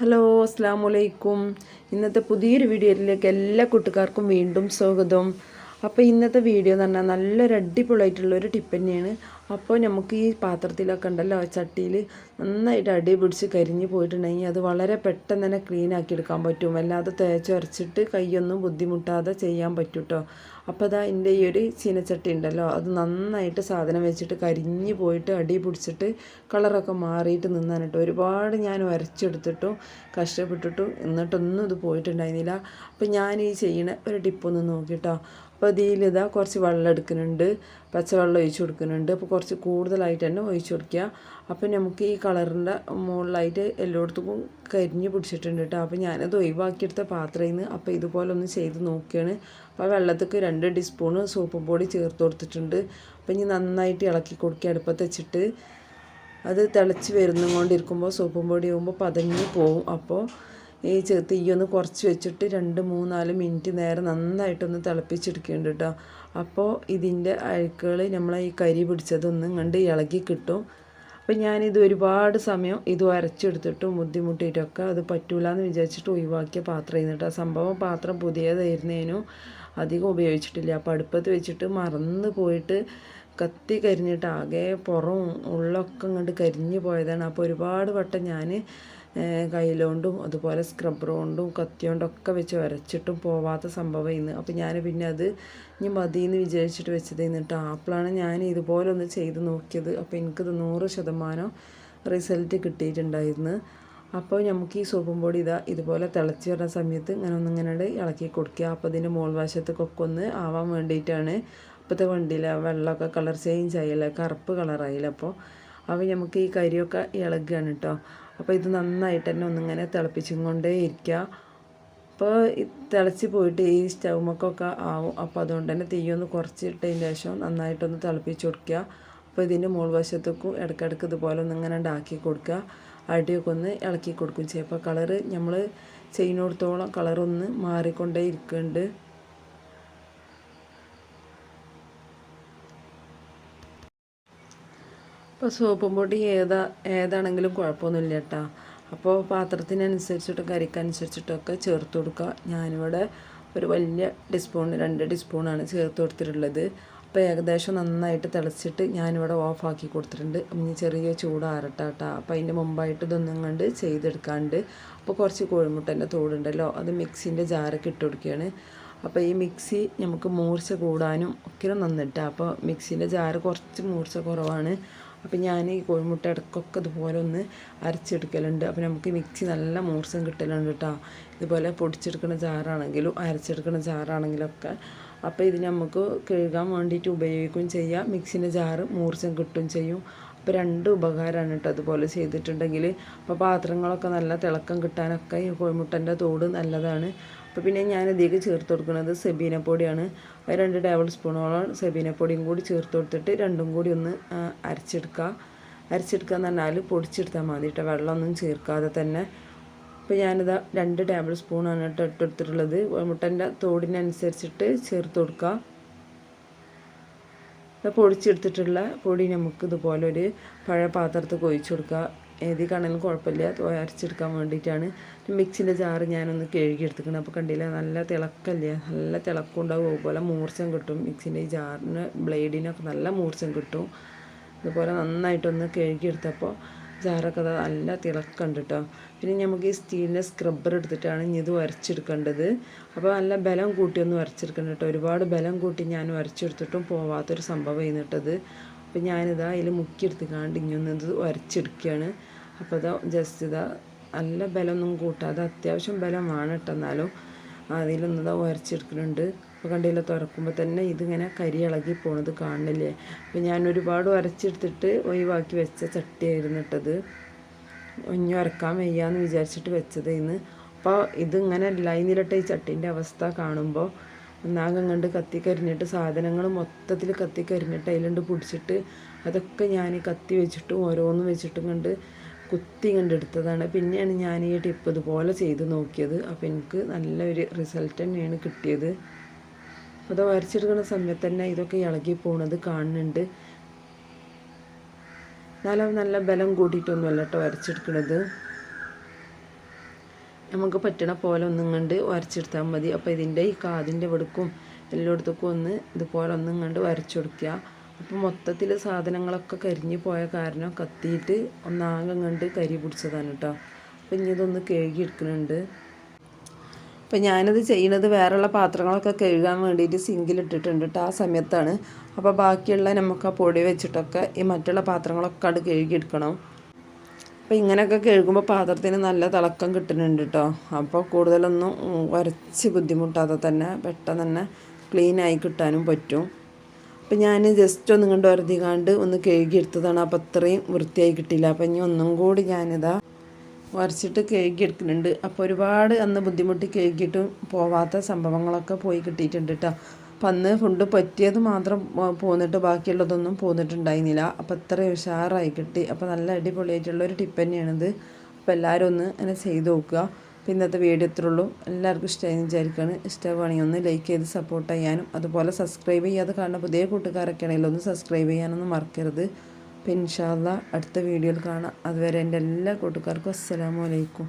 Hello അസ്സാം വലൈക്കും ഇന്നത്തെ പുതിയൊരു വീഡിയോയിലേക്ക് എല്ലാ കൂട്ടുകാർക്കും വീണ്ടും സ്വാഗതം. അപ്പോൾ ഇന്നത്തെ വീഡിയോ എന്ന് പറഞ്ഞാൽ നല്ലൊരു അടിപൊളിയായിട്ടുള്ളൊരു ടിപ്പ് തന്നെയാണ്. അപ്പോൾ നമുക്ക് ഈ പാത്രത്തിലൊക്കെ ഉണ്ടല്ലോ ചട്ടിയിൽ നന്നായിട്ട് അടി പിടിച്ച് കരിഞ്ഞ് പോയിട്ടുണ്ടെങ്കിൽ അത് വളരെ പെട്ടെന്ന് തന്നെ ക്ലീൻ ആക്കി എടുക്കാൻ പറ്റും. അല്ലാതെ തേച്ചൊരച്ചിട്ട് കൈയൊന്നും ബുദ്ധിമുട്ടാതെ ചെയ്യാൻ പറ്റും കേട്ടോ അപ്പോൾ അതാ എന്റെ ഈ ഒരു ചീനച്ചട്ടി ഉണ്ടല്ലോ അത് നന്നായിട്ട് സാധനം വെച്ചിട്ട് കരിഞ്ഞു പോയിട്ട് അടി പിടിച്ചിട്ട് കളറൊക്കെ മാറിയിട്ട് നിന്നാനിട്ട് ഒരുപാട് ഞാൻ വരച്ചെടുത്തിട്ടും കഷ്ടപ്പെട്ടിട്ടും എന്നിട്ടൊന്നും ഇത് പോയിട്ടുണ്ടായിരുന്നില്ല. അപ്പോൾ ഞാൻ ഈ ചെയ്യണ ഒരു ടിപ്പൊന്ന് നോക്കിട്ടോ. അപ്പോൾ ഇതിലിതാ കുറച്ച് വെള്ളം എടുക്കുന്നുണ്ട് പച്ചവെള്ളം ഒഴിച്ചു കൊടുക്കുന്നുണ്ട്. അപ്പോൾ കുറച്ച് കൂടുതലായിട്ട് തന്നെ ഒഴിച്ചു കൊടുക്കുക. അപ്പോൾ നമുക്ക് ഈ കളറിന്റെ മുകളിലായിട്ട് എല്ലായിടത്തും കരിഞ്ഞ് പിടിച്ചിട്ടുണ്ട് കേട്ടോ അപ്പോൾ ഞാനത് ഒഴിവാക്കിയെടുത്ത പാത്രയിൽ നിന്ന് അപ്പോൾ ഇതുപോലെ ഒന്ന് ചെയ്ത് നോക്കിയാണ്. അപ്പോൾ വെള്ളത്തേക്ക് രണ്ട് ടീസ്പൂണ് സോപ്പ് പൊടി ചേർത്ത് കൊടുത്തിട്ടുണ്ട്. അപ്പോൾ ഇനി നന്നായിട്ട് ഇളക്കി കൊടുക്കുക അടുപ്പത്ത് വെച്ചിട്ട്. അത് തിളച്ച് വരുന്നുകൊണ്ടിരിക്കുമ്പോൾ സോപ്പും പൊടി ആകുമ്പോൾ പതഞ്ഞ് പോവും. അപ്പോൾ ഈ തീയൊന്ന് കുറച്ച് വെച്ചിട്ട് രണ്ട് മൂന്നാൽ മിനിറ്റ് നേരം നന്നായിട്ടൊന്ന് തിളപ്പിച്ചെടുക്കുന്നുണ്ട് കേട്ടോ അപ്പോൾ ഇതിന്റെ അഴുക്കുകൾ നമ്മളെ ഈ കരി പിടിച്ചതൊന്നും കണ്ട് ഇളകി കിട്ടും. അപ്പം ഞാനിത് ഒരുപാട് സമയം ഇത് അരച്ചെടുത്തിട്ടും ബുദ്ധിമുട്ടിയിട്ടൊക്കെ അത് പറ്റൂല എന്ന് വിചാരിച്ചിട്ട് ഒഴിവാക്കിയ പാത്രം ഇരുന്നിട്ട് ആ സംഭവം പാത്രം പുതിയതായിരുന്നേനു. അധികം ഉപയോഗിച്ചിട്ടില്ല. അപ്പോൾ അടുപ്പത്ത് വെച്ചിട്ട് മറന്ന് പോയിട്ട് കത്തി കരിഞ്ഞിട്ട് ആകെ പുറം ഉള്ളൊക്കെ ഇങ്ങോട്ട് കരിഞ്ഞു പോയതാണ്. അപ്പോൾ ഒരുപാട് വട്ടം ഞാൻ കയ്യിലോണ്ടും അതുപോലെ സ്ക്രബ്ബർ കൊണ്ടും കത്തി കൊണ്ടൊക്കെ വെച്ച് വരച്ചിട്ടും പോവാത്ത സംഭവം ഇന്ന് അപ്പോൾ ഞാൻ പിന്നെ അത് ഇനി മതി എന്ന് വിചാരിച്ചിട്ട് വെച്ചത് എന്നിട്ട് ആപ്പിളാണ് ഞാൻ ഇതുപോലെ ഒന്ന് ചെയ്ത് നോക്കിയത്. അപ്പോൾ എനിക്കത് നൂറ് ശതമാനം റിസൾട്ട് കിട്ടിയിട്ടുണ്ടായിരുന്നു. അപ്പോൾ നമുക്ക് ഈ സോപ്പും പൊടി ഇതാ ഇതുപോലെ തിളച്ച് വരുന്ന സമയത്ത് ഇങ്ങനെ ഒന്നിങ്ങനെ ഇളക്കി കൊടുക്കുക. അപ്പോൾ അതിന്റെ മോൾ വശത്തേക്കൊക്കെ ഒന്ന് ആവാൻ വേണ്ടിയിട്ടാണ് ഇപ്പോഴത്തെ വണ്ടിയിൽ വെള്ളമൊക്കെ കളർ ചേഞ്ച് ആയില്ല കറുപ്പ് കളറായില്ല അപ്പോൾ അപ്പോൾ നമുക്ക് ഈ കരിയൊക്കെ ഇളകുകയാണ് കേട്ടോ അപ്പോൾ ഇത് നന്നായിട്ട് തന്നെ ഒന്നിങ്ങനെ തിളപ്പിച്ചും കൊണ്ടേ ഇരിക്കുക അപ്പോൾ തിളച്ച് പോയിട്ട് ഈ സ്റ്റൗമൊക്കെ ആവും. അപ്പോൾ അതുകൊണ്ട് തന്നെ തീയൊന്ന് കുറച്ചിട്ടതിന് ശേഷം നന്നായിട്ടൊന്ന് തിളപ്പിച്ച് കൊടുക്കുക അപ്പോൾ ഇതിന്റെ മുകൾ വശത്തേക്കും ഇടയ്ക്കിടയ്ക്ക് ഇതുപോലെ ഒന്ന് ഇങ്ങനെ ഉണ്ടാക്കി കൊടുക്കുക അടിയൊക്കെ ഒന്ന് ഇളക്കി കൊടുക്കും ചെയ്യും. അപ്പോൾ കളറ് നമ്മൾ ചെയ്യുന്നിടത്തോളം കളറൊന്ന് മാറിക്കൊണ്ടേ ഇരിക്കുന്നുണ്ട് ഇപ്പോൾ സോപ്പും പൊടി ഏതാ ഏതാണെങ്കിലും കുഴപ്പമൊന്നുമില്ല കേട്ടോ അപ്പോൾ പാത്രത്തിനനുസരിച്ചിട്ടും കരിക്കനുസരിച്ചിട്ടൊക്കെ ചേർത്ത് കൊടുക്കുക. ഞാനിവിടെ ഒരു വലിയ ടീസ്പൂൺ രണ്ട് ടീസ്പൂണാണ് ചേർത്ത് കൊടുത്തിട്ടുള്ളത്. അപ്പോൾ ഏകദേശം നന്നായിട്ട് തിളച്ചിട്ട് ഞാനിവിടെ ഓഫാക്കി കൊടുത്തിട്ടുണ്ട്. ഇനി ചെറിയ ചൂടാറട്ടാട്ടാ അപ്പോൾ അതിന്റെ മുമ്പായിട്ട് ഇതൊന്നും കണ്ട് ചെയ്തെടുക്കാണ്ട് അപ്പോൾ കുറച്ച് കോഴിമുട്ടന്റെ തോടുണ്ടല്ലോ അത് മിക്സിന്റെ ജാറൊക്കെ ഇട്ട് കൊടുക്കുകയാണ്. അപ്പോൾ ഈ മിക്സി നമുക്ക് മൂർച്ച കൂടാനും ഒക്കെ നന്നിട്ടാണ് അപ്പോൾ മിക്സിന്റെ ജാറ് കുറച്ച് മൂർച്ച കുറവാണ്. അപ്പം ഞാൻ ഈ കോഴിമുട്ട ഇടയ്ക്കൊക്കെ ഇതുപോലെ ഒന്ന് അരച്ചെടുക്കലുണ്ട്. അപ്പോൾ നമുക്ക് മിക്സി നല്ല മൂർച്ചം കിട്ടലുണ്ട് കേട്ടോ ഇതുപോലെ പൊടിച്ചെടുക്കുന്ന ചാറാണെങ്കിലും അരച്ചെടുക്കുന്ന ചാറാണെങ്കിലും ഒക്കെ അപ്പോൾ ഇത് നമുക്ക് കഴുകാൻ വേണ്ടിയിട്ട് ഉപയോഗിക്കുകയും ചെയ്യാം. മിക്സിന്റെ ജാറ് മൂർച്ചം കിട്ടുകയും ചെയ്യും. അപ്പോൾ രണ്ട് ഉപകാരമാണ് കേട്ടോ അതുപോലെ ചെയ്തിട്ടുണ്ടെങ്കിൽ അപ്പോൾ പാത്രങ്ങളൊക്കെ നല്ല തിളക്കം കിട്ടാനൊക്കെ ഈ കോഴിമുട്ടന്റെ തോട് നല്ലതാണ്. അപ്പോൾ പിന്നെ ഞാൻ ഇതിലേക്ക് ചേർത്ത് കൊടുക്കുന്നത് സെബീന പൊടിയാണ്. രണ്ട് ടേബിൾ സ്പൂണോളം സെബീന പൊടിയും കൂടി ചേർത്ത് കൊടുത്തിട്ട് രണ്ടും കൂടി ഒന്ന് അരച്ചെടുക്കുക. അരച്ചെടുക്കുക എന്ന് പറഞ്ഞാൽ പൊടിച്ചെടുത്താൽ മതി കേട്ടോ. വെള്ളമൊന്നും ചേർക്കാതെ തന്നെ. അപ്പോൾ ഞാനിത് രണ്ട് ടേബിൾ സ്പൂണാണ് കേട്ടോ ഇട്ടെടുത്തിട്ടുള്ളത് മുട്ടന്റെ തോടിനനുസരിച്ചിട്ട് ചേർത്ത് കൊടുക്കുക. പൊടിച്ചെടുത്തിട്ടുള്ള പൊടി നമുക്ക് ഇതുപോലെ ഒരു പഴയ പാത്രത്തിൽ ഒഴിച്ചു കൊടുക്കുക. ഏതി കാണാനും കുഴപ്പമില്ല. അരച്ചെടുക്കാൻ വേണ്ടിയിട്ടാണ്. മിക്സിന്റെ ജാറ് ഞാനൊന്ന് കഴുകി എടുത്തിക്കണം അപ്പോൾ കണ്ടില്ല? നല്ല തിളക്കല്ലേ? നല്ല തിളക്കം ഉണ്ടാവും. അതുപോലെ മൂർച്ചം കിട്ടും മിക്സിന്റെ ഈ ജാറിന് ബ്ലേഡിനൊക്കെ നല്ല മൂർച്ചം കിട്ടും. അതുപോലെ നന്നായിട്ടൊന്ന് കഴുകിയെടുത്തപ്പോൾ ജാറൊക്കെ നല്ല തിളക്കുണ്ട് കേട്ടോ. പിന്നെ നമുക്ക് ഈ സ്റ്റീലിന്റെ സ്ക്രബ്ബർ എടുത്തിട്ടാണ് ഇനി ഇത് വരച്ചെടുക്കേണ്ടത്. അപ്പോൾ നല്ല ബലം കൂട്ടിയൊന്നും വരച്ചെടുക്കണം കേട്ടോ. ഒരുപാട് ബലം കൂട്ടി ഞാൻ വരച്ചെടുത്തിട്ടും പോവാത്തൊരു സംഭവം ചെയ്യുന്നിട്ടത് അപ്പോൾ ഞാനിതാ അതിൽ മുക്കിയെടുത്ത് കാണ്ട് ഇങ്ങൊന്ന് ഇത് വരച്ചെടുക്കുകയാണ്. അപ്പോൾ ഇതാ ജസ്റ്റ് ഇതാ നല്ല ബലമൊന്നും കൂട്ടാതെ അത്യാവശ്യം ബലമാണ് വേണം അതിലൊന്നും അതിലൊന്നിതാ ഉരച്ചെടുക്കുന്നുണ്ട് ഇപ്പോൾ കണ്ടില്ല തുറക്കുമ്പോൾ തന്നെ ഇതിങ്ങനെ കരി ഇളകി പോണത് കാണുന്നില്ലേ അപ്പോൾ ഞാൻ ഒരുപാട് ഉരച്ചെടുത്തിട്ട് ഒഴിവാക്കി വെച്ച ചട്ടിയായിരുന്നു ഇട്ടത് ഒഞ്ഞു ഉരക്കാൻ വയ്യാന്ന് വിചാരിച്ചിട്ട് വെച്ചത് ഇന്ന്. അപ്പോൾ ഇതിങ്ങനെ ലൈനിലിട്ട ഈ ചട്ടീന്റെ അവസ്ഥ കാണുമ്പോൾ ഒന്നാകം കണ്ട് കത്തിക്കരിഞ്ഞിട്ട് സാധനങ്ങൾ മൊത്തത്തിൽ കത്തിക്കരിഞ്ഞിട്ട് അതിലുണ്ട് പിടിച്ചിട്ട് അതൊക്കെ ഞാൻ കത്തി വെച്ചിട്ടും ഓരോന്നും വെച്ചിട്ടും കണ്ട് കുത്തി കണ്ടെടുത്തതാണ് പിന്നെയാണ് ഞാൻ ഈ ടിപ്പ് ഇതുപോലെ ചെയ്ത് നോക്കിയത്. അപ്പോൾ എനിക്ക് നല്ലൊരു റിസൾട്ട് തന്നെയാണ് കിട്ടിയത്. അത് വരച്ചെടുക്കുന്ന സമയത്ത് തന്നെ ഇതൊക്കെ ഇളകി പോകുന്നത് കാണുന്നുണ്ട്. നല്ല നല്ല ബലം കൂട്ടിയിട്ടൊന്നുമല്ല കേട്ടോ വരച്ചെടുക്കുന്നത് നമുക്ക് പറ്റണ പോലെ ഒന്നും കണ്ട് വരച്ചെടുത്താൽ മതി. അപ്പോൾ ഇതിന്റെ ഈ കാതിന്റെ വെടുക്കും എല്ലായിടത്തേക്കും ഒന്ന് ഇതുപോലെ ഒന്നും കണ്ട് വരച്ചു കൊടുക്കുക അപ്പോൾ മൊത്തത്തിൽ സാധനങ്ങളൊക്കെ കരിഞ്ഞു പോയ കാരണം കത്തിയിട്ട് ഒന്നാകെ കണ്ട് കരി പിടിച്ചതാണ് കേട്ടോ അപ്പോൾ ഇനി ഇതൊന്ന് കഴുകി എടുക്കുന്നുണ്ട് അപ്പം ഞാനിത് ചെയ്യുന്നത് വേറെയുള്ള പാത്രങ്ങളൊക്കെ കഴുകാൻ വേണ്ടിയിട്ട് സിങ്കിലിട്ടിട്ടുണ്ട് കേട്ടോ ആ സമയത്താണ്. അപ്പോൾ ബാക്കിയുള്ള നമുക്ക് ആ പൊടി വെച്ചിട്ടൊക്കെ ഈ മറ്റുള്ള പാത്രങ്ങളൊക്കെ അത് കഴുകിയെടുക്കണം അപ്പോൾ ഇങ്ങനെയൊക്കെ കഴുകുമ്പോൾ പാത്രത്തിന് നല്ല തിളക്കം കിട്ടുന്നുണ്ട് കേട്ടോ അപ്പോൾ കൂടുതലൊന്നും ഉരച്ച് ബുദ്ധിമുട്ടാതെ തന്നെ പെട്ടെന്ന് തന്നെ ക്ലീനായി കിട്ടാനും പറ്റും. അപ്പം ഞാൻ ജസ്റ്റ് ഒന്നും കണ്ട് ഒരുതികാണ്ട് ഒന്ന് കഴുകിയെടുത്തതാണ് അപ്പോൾ അത്രയും വൃത്തിയായി കിട്ടിയില്ല. അപ്പം ഇനി ഒന്നും കൂടി ഞാനിതാ വരച്ചിട്ട് കേക്ക് എടുക്കുന്നുണ്ട്. അപ്പോൾ ഒരുപാട് അന്ന് ബുദ്ധിമുട്ടി കേക്കിട്ടും പോവാത്ത സംഭവങ്ങളൊക്കെ പോയി കിട്ടിയിട്ടുണ്ട് കേട്ടോ അപ്പം അന്ന് ഫുഡ് പറ്റിയത് മാത്രം പോന്നിട്ട് ബാക്കിയുള്ളതൊന്നും പോന്നിട്ടുണ്ടായിരുന്നില്ല. അപ്പം അത്ര ഉഷാറായി കിട്ടി. അപ്പോൾ നല്ല അടിപൊളിയായിട്ടുള്ള ഒരു ടിപ്പ് തന്നെയാണിത് അപ്പോൾ എല്ലാവരും ഒന്ന് അങ്ങനെ ചെയ്ത് നോക്കുക. ഇന്നത്തെ വീഡിയോ ഇത്രയുള്ളൂ എല്ലാവർക്കും ഇഷ്ടമായി വിചാരിക്കുകയാണ്. ഇഷ്ടമാണെങ്കിൽ ഒന്ന് ലൈക്ക് ചെയ്ത് സപ്പോർട്ട് ചെയ്യാനും അതുപോലെ സബ്സ്ക്രൈബ് ചെയ്യാതെ കാണുന്ന പുതിയ കൂട്ടുകാരൊക്കെ ആണെങ്കിൽ ഒന്ന് സബ്സ്ക്രൈബ് ചെയ്യാനൊന്നും മറക്കരുത്. അപ്പോൾ ഇൻഷാല്ല അടുത്ത വീഡിയോയിൽ കാണാം. അതുവരെ എന്റെ എല്ലാ കൂട്ടുകാർക്കും അസ്സലാമു അലൈക്കും.